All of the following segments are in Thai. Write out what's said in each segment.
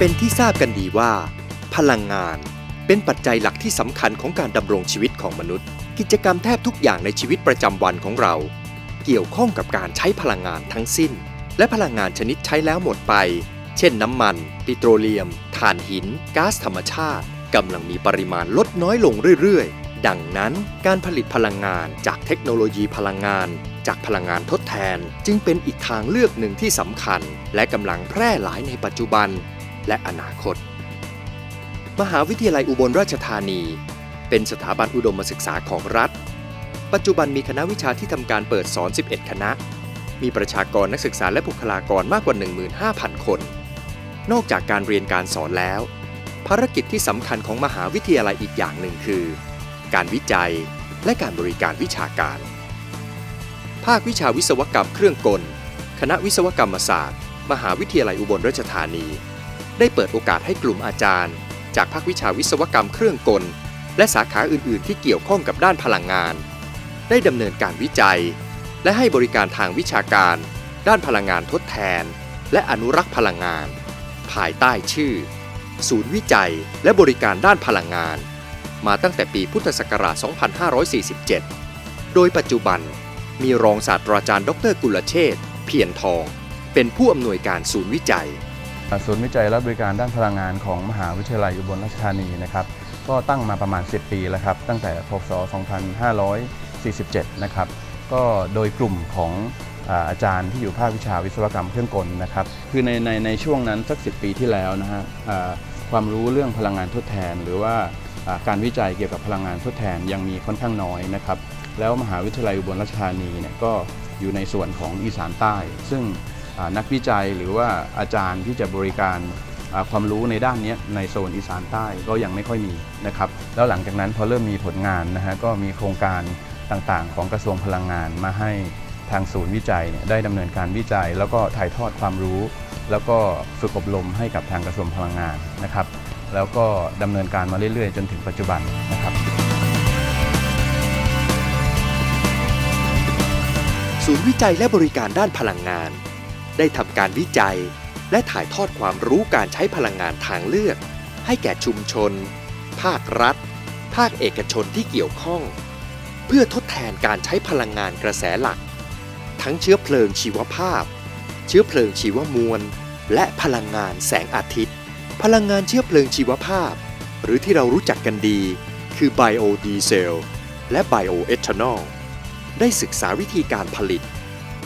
เป็นที่ทราบกันดีว่า พลังงานเป็นปัจจัยหลักที่สำคัญของการดำรงชีวิตของมนุษย์ กิจกรรมแทบทุกอย่างในชีวิตประจำวันของเรา เกี่ยวข้องกับการใช้พลังงานทั้งสิ้น และพลังงานชนิดใช้แล้วหมดไป เช่นน้ำมัน ปิโตรเลียม ถ่านหินก๊าซธรรมชาติกำลังมีปริมาณลดน้อยลงเรื่อยๆ ดังนั้นการผลิตพลังงานจากเทคโนโลยีพลังงาน จากพลังงานทดแทน จึงเป็นอีกทางเลือกหนึ่งที่สำคัญ และกำลังแพร่หลายในปัจจุบัน และอนาคต มหาวิทยาลัยอุบลราชธานี เป็นสถาบันอุดมศึกษาของรัฐ ปัจจุบันมีคณะวิชาที่ทำการเปิดสอน 11 คณะ มีประชากรนักศึกษาและบุคลากรมากกว่า 15,000 คน นอกจากการเรียนการสอนแล้ว ภารกิจที่สำคัญของมหาวิทยาลัยอีกอย่างหนึ่งคือ การวิจัยและการบริการวิชาการ ภาควิชาวิศวกรรมเครื่องกล คณะวิศวกรรมศาสตร์ มหาวิทยาลัยอุบลราชธานี ได้เปิดโอกาสให้กลุ่มอาจารย์ จากภาควิชาวิศวกรรมเครื่องกล และสาขาอื่น ๆ ที่เกี่ยวข้องกับด้านพลังงาน ได้ดำเนินการวิจัย และให้บริการทางวิชาการ ด้านพลังงานทดแทน และอนุรักษ์พลังงาน ภายใต้ชื่อ ศูนย์วิจัยและบริการด้านพลังงาน มาตั้งแต่ปีพุทธศักราช 2547 โดยปัจจุบันมีรองศาสตราจารย์ดรกุลเชษเพียรทอง เป็นผู้อำนวยการศูนย์วิจัย ศูนย์วิจัยและบริการด้านพลังงานของมหาวิทยาลัยอุบลราชธานีนะครับก็ตั้งมาประมาณ 10 ปีแล้วครับ ตั้งแต่พศ 2547 นะครับ ก็โดยกลุ่มของอาจารย์ที่อยู่ภาควิชาวิศวกรรมเครื่องกลนะครับ คือในในในช่วงนั้นสัก 10 ปีที่แล้วนะฮะความรู้เรื่องพลังงานทดแทน หรือว่าการวิจัยเกี่ยวกับพลังงานทดแทนยังมีค่อนข้างน้อยนะครับ แล้วมหาวิทยาลัยอุบลราชธานีเนี่ยก็อยู่ในส่วนของอีสานใต้ ซึ่ง นักวิจัยหรือว่าอาจารย์ที่จะบริการความรู้ในด้านนี้ในโซนอีสานใต้ก็ยังไม่ค่อยมีนะครับแล้วหลังจากนั้นพอเริ่มมีผลงานนะฮะก็มีโครงการต่างๆ ของกระทรวงพลังงานมาให้ทางศูนย์วิจัยเนี่ยได้ดำเนินการวิจัย แล้วก็ถ่ายทอดความรู้ แล้วก็ฝึกอบรมให้กับทางกระทรวงพลังงานนะครับ แล้วก็ดำเนินการมาเรื่อยๆ จนถึงปัจจุบันนะครับ ศูนย์วิจัยและบริการด้านพลังงาน ได้ทำการวิจัย และถ่ายทอดความรู้การใช้พลังงานทางเลือก ให้แก่ชุมชน ภาครัฐ ภาคเอกชนที่เกี่ยวข้อง เพื่อทดแทนการใช้พลังงานกระแสหลัก ทั้งเชื้อเพลิงชีวภาพ เชื้อเพลิงชีวมวล และพลังงานแสงอาทิตย์ พลังงานเชื้อเพลิงชีวภาพ หรือที่เรารู้จักกันดี คือไบโอดีเซลและไบโอเอทานอลได้ศึกษาวิธีการผลิต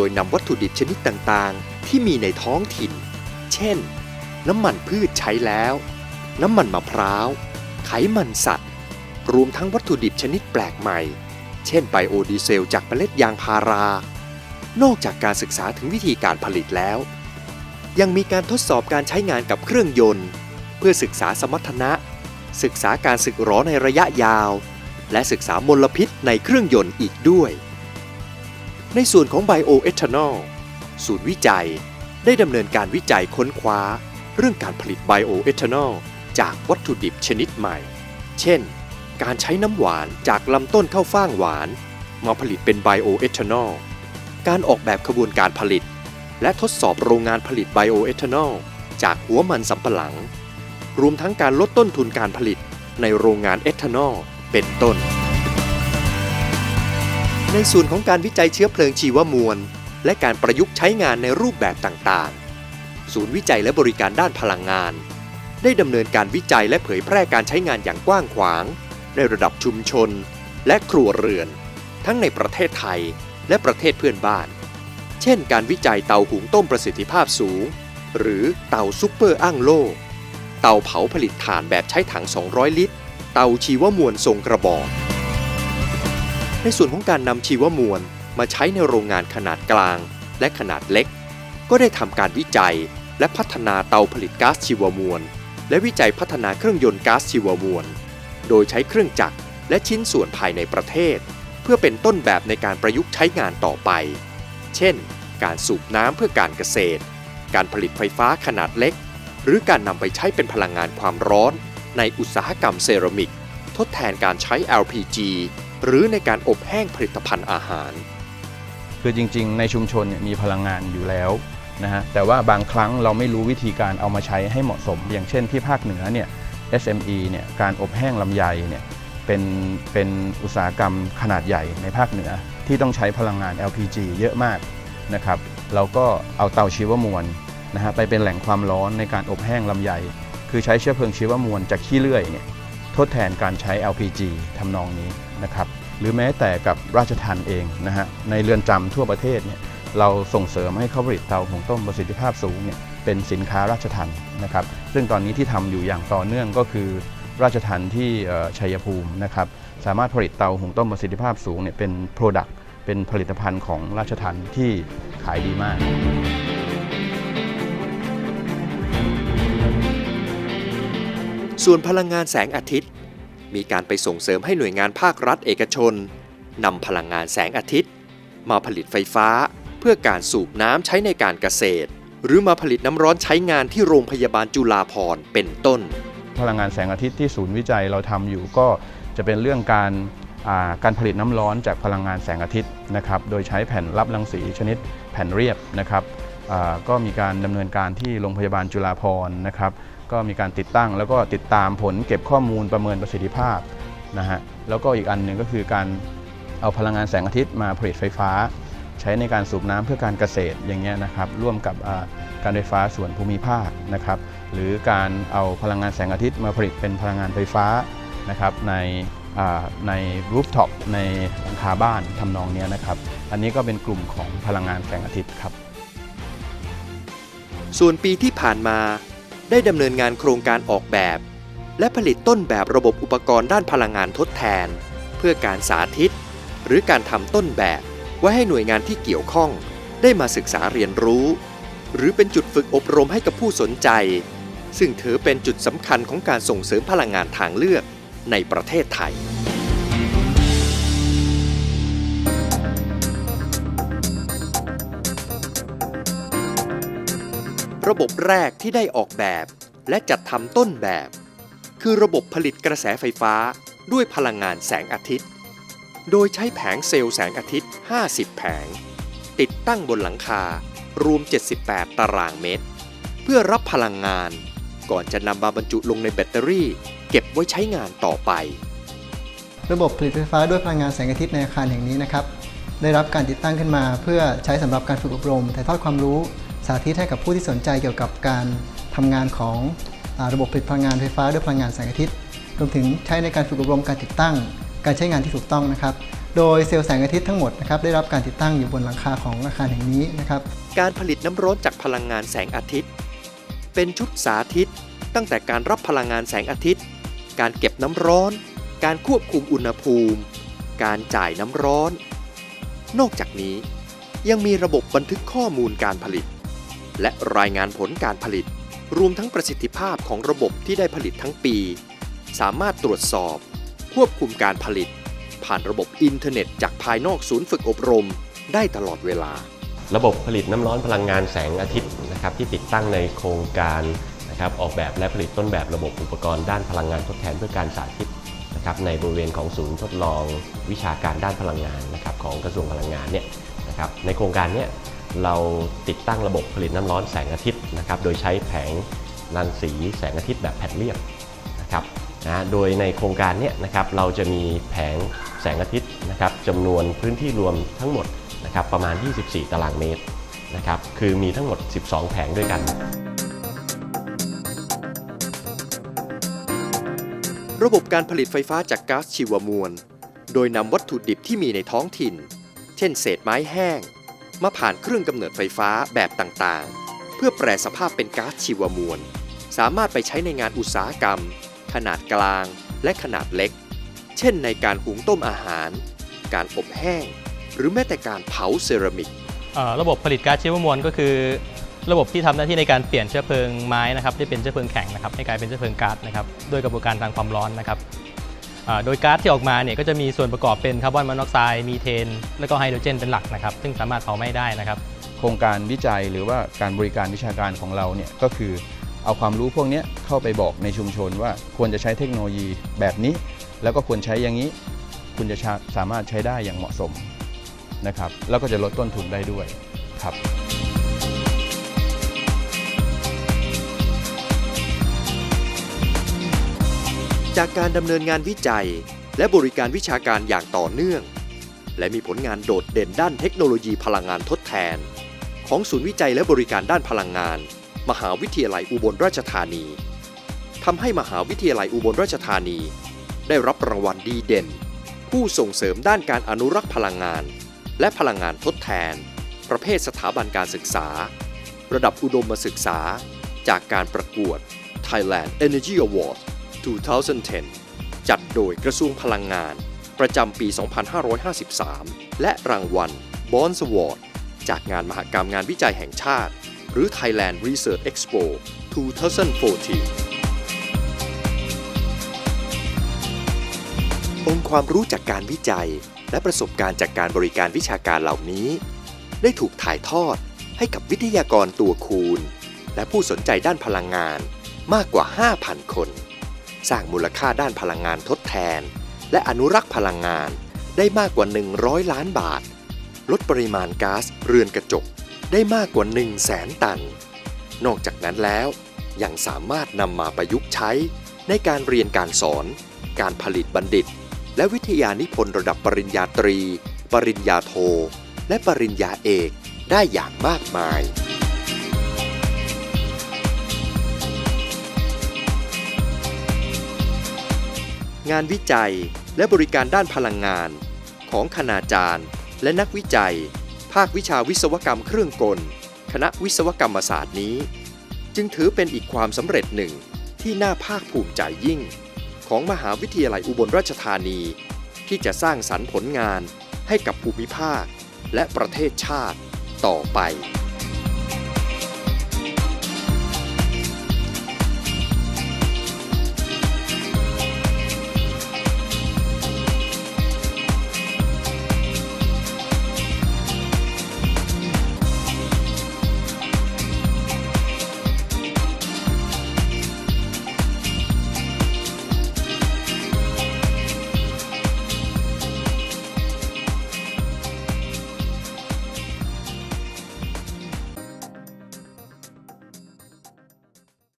โดยนำวัตถุดิบชนิดต่างๆ ที่มีในท้องถิ่น เช่น น้ำมันพืชใช้แล้ว น้ำมันมะพร้าว ไขมันสัตว์ รวมทั้งวัตถุดิบชนิดแปลกใหม่ เช่นไบโอดีเซลจากเมล็ดยางพารา นอกจากการศึกษาถึงวิธีการผลิตแล้ว ยังมีการทดสอบการใช้งานกับเครื่องยนต์ เพื่อศึกษาสมรรถนะ ศึกษาการสึกหรอในระยะยาว และศึกษามลพิษในเครื่องยนต์อีกด้วย ในส่วนของไบโอเอทานอลศูนย์วิจัยได้ดำเนินการวิจัยค้นคว้า เรื่องการผลิตไบโอเอทานอลจากวัตถุดิบชนิดใหม่ เช่น การใช้น้ำหวานจากลำต้นข้าวฟ่างหวาน มาผลิตเป็นไบโอเอทานอลการออกแบบขบวนการผลิต และทดสอบโรงงานผลิตไบโอเอทานอลจากหัวมันสำปะหลัง รวมทั้งการลดต้นทุนการผลิตในโรงงานเอทานอลเป็นต้น ในส่วนของการวิจัยเชื้อเพลิงชีวมวล และการประยุกต์ใช้งานในรูปแบบต่างๆ ศูนย์วิจัยและบริการด้านพลังงาน ได้ดำเนินการวิจัยและเผยแพร่การใช้งานอย่างกว้างขวาง ในระดับชุมชน และครัวเรือน ทั้งในประเทศไทยและประเทศเพื่อนบ้าน เช่น การวิจัยเตาหุงต้มประสิทธิภาพสูง หรือเตาซุปเปอร์อ้างโล่เตาเผาผลิตถ่านแบบใช้ถัง 200 ลิตร เตาชีวมวลทรงกระบอก ในส่วนของการนำชีวมวลมาใช้ในโรงงานขนาดกลาง และขนาดเล็ก ก็ได้ทำการวิจัยและพัฒนาเตาผลิตก๊าซชีวมวล และวิจัยพัฒนาเครื่องยนต์ก๊าซชีวมวล โดยใช้เครื่องจักรและชิ้นส่วนภายในประเทศ เพื่อเป็นต้นแบบในการประยุกต์ใช้งานต่อไป เช่น การสูบน้ำเพื่อการเกษตร การผลิตไฟฟ้าขนาดเล็ก หรือการนำไปใช้เป็นพลังงานความร้อน ในอุตสาหกรรมเซรามิก ทดแทนการใช้ LPG หรือในการอบแห้งผลิตภัณฑ์อาหาร คือจริงๆ ในชุมชนเนี่ยมีพลังงานอยู่แล้วนะฮะแต่ว่าบางครั้งเราไม่รู้วิธีการเอามาใช้ให้เหมาะสม อย่างเช่นที่ภาคเหนือเนี่ย SME เนี่ยการอบแห้งลำไยเนี่ยเป็นเป็นอุตสาหกรรมขนาดใหญ่ในภาคเหนือที่ต้องใช้พลังงาน LPG เยอะมากนะครับเราก็เอาเตาชีวมวลนะฮะไปเป็นแหล่งความร้อนในการอบแห้งลำไย คือใช้เชื้อเพลิงชีวมวลจากขี้เลื่อยเนี่ยทดแทนการใช้ LPG ทำนองนี้ นะครับหรือแม้แต่กับราชทันเองนะฮะในเรือนจำทั่วประเทศเนี่ยเราส่งเสริมให้เขาผลิตเตาหุงต้มประสิทธิภาพสูงเนี่ยเป็นสินค้าราชทันนะครับซึ่งตอนนี้ที่ทำอยู่อย่างต่อเนื่องก็คือราชทันที่ชัยภูมินะครับสามารถผลิตเตาหุงต้มประสิทธิภาพสูงเนี่ยเป็น Product เป็นผลิตภัณฑ์ของราชทันที่ขายดีมากส่วนพลังงานแสงอาทิตย์ มีการไปส่งเสริมให้หน่วยงานภาครัฐเอกชนนำพลังงานแสงอาทิตย์ มาผลิตไฟฟ้า เพื่อการสูบน้ำใช้ในการเกษตร หรือมาผลิตน้ำร้อนใช้งานที่โรงพยาบาลจุฬาภรณ์เป็นต้น พลังงานแสงอาทิตย์ที่ศูนย์วิจัยเราทำอยู่ก็จะเป็นเรื่องการาการผลิตน้ำร้อนจากพลังงานแสงอาทิตย์นะครับ โดยใช้แผ่นรับรังสีชนิดแผ่นเรียบนะครับก็มีการดำเนินการที่โรงพยาบาลจุฬาภรณ์นะครับ ก็มีการติดตั้ง แล้วก็ติดตามผลเก็บข้อมูลประเมินประสิทธิภาพนะฮะแล้วก็อีกอันหนึ่งก็คือการเอาพลังงานแสงอาทิตย์มาผลิตไฟฟ้า ใช้ในการสูบน้ำเพื่อการเกษตรอย่างเงี้ยนะครับร่วมกับการไฟฟ้าส่วนภูมิภาคนะครับหรือการเอาพลังงานแสงอาทิตย์มาผลิตเป็นพลังงานไฟฟ้านะครับในในรูฟท็อปในหลังคาบ้านทำนองเนี้ยนะครับ อันนี้ก็เป็นกลุ่มของพลังงานแสงอาทิตย์ครับ ส่วนปีที่ผ่านมา ได้ดำเนินงานโครงการออกแบบ และผลิตต้นแบบระบบอุปกรณ์ด้านพลังงานทดแทน เพื่อการสาธิต หรือการทำต้นแบบ ไว้ให้หน่วยงานที่เกี่ยวข้องได้มาศึกษาเรียนรู้ หรือเป็นจุดฝึกอบรมให้กับผู้สนใจ ซึ่งถือเป็นจุดสำคัญของการส่งเสริมพลังงานทางเลือกในประเทศไทย ระบบแรกที่ได้ออกแบบ และจัดทำต้นแบบ คือระบบผลิตกระแสไฟฟ้าด้วยพลังงานแสงอาทิตย์ โดยใช้แผงเซลล์แสงอาทิตย์ 50 แผง ติดตั้งบนหลังคารวม 78 ตารางเมตร เพื่อรับพลังงาน ก่อนจะนำมาบรรจุลงในแบตเตอรี่ เก็บไว้ใช้งานต่อไป ระบบผลิตไฟฟ้าด้วยพลังงานแสงอาทิตย์ในอาคารแห่งนี้นะครับ ได้รับการติดตั้งขึ้นมาเพื่อใช้สำหรับการฝึกอบรมถ่ายทอดความรู้ สาธิตให้กับผู้ที่สนใจเกี่ยวกับการทำงานของอระบบผลิตพลังงานไฟฟ้าด้วยพลังงานแสงอาทิตย์ รวมถึงใช้ในการฝึกอบรมการติดตั้ง การใช้งานที่ถูกต้องนะครับ โดยเซลล์แสงอาทิตย์ทั้งหมดนะครับได้รับการติดตั้งอยู่บนหลังคาของอาคารแห่งนี้นะครับ การผลิตน้ำร้อนจากพลังงานแสงอาทิตย์ เป็นชุดสาธิต ตั้งแต่การรับพลังงานแสงอาทิตย์ การเก็บน้ำร้อน การควบคุมอุณหภูมิ การจ่ายน้ำร้อน นอกจากนี้ยังมีระบบบันทึกข้อมูลการผลิต และรายงานผลการผลิต รวมทั้งประสิทธิภาพของระบบที่ได้ผลิตทั้งปี สามารถตรวจสอบ ควบคุมการผลิต ผ่านระบบอินเทอร์เน็ต จากภายนอกศูนย์ฝึกอบรม ได้ตลอดเวลา ระบบผลิตน้ำร้อนพลังงานแสงอาทิตย์นะครับที่ติดตั้งในโครงการนะครับออกแบบและผลิตต้นแบบระบบอุปกรณ์ด้านพลังงานทดแทนเพื่อการสาธิตนะครับในบริเวณของศูนย์ทดลองวิชาการด้านพลังงานนะครับของกระทรวงพลังงานเนี่ยนะครับในโครงการเนี้ เราติดตั้งระบบผลิตน้ำร้อนแสงอาทิตย์นะครับโดยใช้แผงรังสีแสงอาทิตย์แบบแผ่นเรียบนะครับนะโดยในโครงการเนี้นะครับเราจะมีแผงแสงอาทิตย์นะครับจำนวนพื้นที่รวมทั้งหมดนะครับประมาณ 24 ตารางเมตรนะครับคือมีทั้งหมด 12 แผงด้วยกันระบบการผลิตไฟฟ้าจากก๊าซชีวมวล โดยนำวัตถุดิบที่มีในท้องถิ่น เช่นเศษไม้แห้ง มาผ่านเครื่องกำเนิดไฟฟ้าแบบต่างๆ เพื่อแปรสภาพเป็นก๊าซชีวมวล สามารถไปใช้ในงานอุตสาหกรรม ขนาดกลาง และขนาดเล็ก เช่นในการหุงต้มอาหาร การอบแห้ง หรือแม้แต่การเผาเซรามิก เอ่อระบบผลิตก๊าซชีวมวลก็คือ ระบบที่ทำหน้าที่ในการเปลี่ยนเชื้อเพลิงไม้นะครับที่เป็นเชื้อเพลิงแข็งนะครับให้กลายเป็นเชื้อเพลิงก๊าซนะครับด้วยกระบวนการทางความร้อนนะครับ โดยก๊าซที่ออกมาเนี่ยก็จะมีส่วนประกอบเป็นคาร์บอนมอนอกไซด์มีเทน แล้วก็ไฮโดรเจนเป็นหลักนะครับ ซึ่งสามารถเผาไหม้ได้นะครับ โครงการวิจัยหรือว่าการบริการวิชาการของเราเนี่ยก็คือเอาความรู้พวกนี้เข้าไปบอกในชุมชนว่าควรจะใช้เทคโนโลยีแบบนี้ แล้วก็ควรใช้อย่างนี้ คุณจะสามารถใช้ได้อย่างเหมาะสมนะครับแล้วก็จะลดต้นทุนได้ด้วยครับ จากการดำเนินงานวิจัย และบริการวิชาการอย่างต่อเนื่อง และมีผลงานโดดเด่นด้านเทคโนโลยีพลังงานทดแทน ของศูนย์วิจัยและบริการด้านพลังงาน มหาวิทยาลัยอุบลราชธานีทำให้มหาวิทยาลัยอุบลราชธานี ได้รับรางวัลดีเด่น ผู้ส่งเสริมด้านการอนุรักษ์พลังงาน และพลังงานทดแทน ประเภทสถาบันการศึกษา ระดับอุดมศึกษา จากการประกวด Thailand Energy Award 2010 จัดโดยกระทรวงพลังงาน ประจำปี 2553 และรางวัล Bonds Award จากงานมหกรรมงานวิจัยแห่งชาติ หรือ Thailand Research Expo 2014องค์ความรู้จากการวิจัย และประสบการณ์จากการบริการวิชาการเหล่านี้ ได้ถูกถ่ายทอดให้กับวิทยากรตัวคูณ และผู้สนใจด้านพลังงานมากกว่า 5,000 คน สร้างมูลค่าด้านพลังงานทดแทน และอนุรักษ์พลังงานได้มากกว่า 100 ล้านบาท ลดปริมาณก๊าซเรือนกระจกได้มากกว่า 1 0 0 0 0แสนตัน นอกจากนั้นแล้วยังสามารถนำมาประยุกต์ใช้ในการเรียนการสอน การผลิตบัณฑิต และวิทยานิพนธ์ระดับปริญญาตรี ปริญญาโท และปริญญาเอกได้อย่างมากมาย งานวิจัย และบริการด้านพลังงาน ของคณาจารย์ และนักวิจัย ภาควิชาวิศวกรรมเครื่องกล คณะวิศวกรรมศาสตร์นี้ จึงถือเป็นอีกความสำเร็จหนึ่งที่น่าภาคภูมิใจยิ่ง ของมหาวิทยาลัยอุบลราชธานี ที่จะสร้างสรรค์ผลงานให้กับภูมิภาค และประเทศชาติต่อไป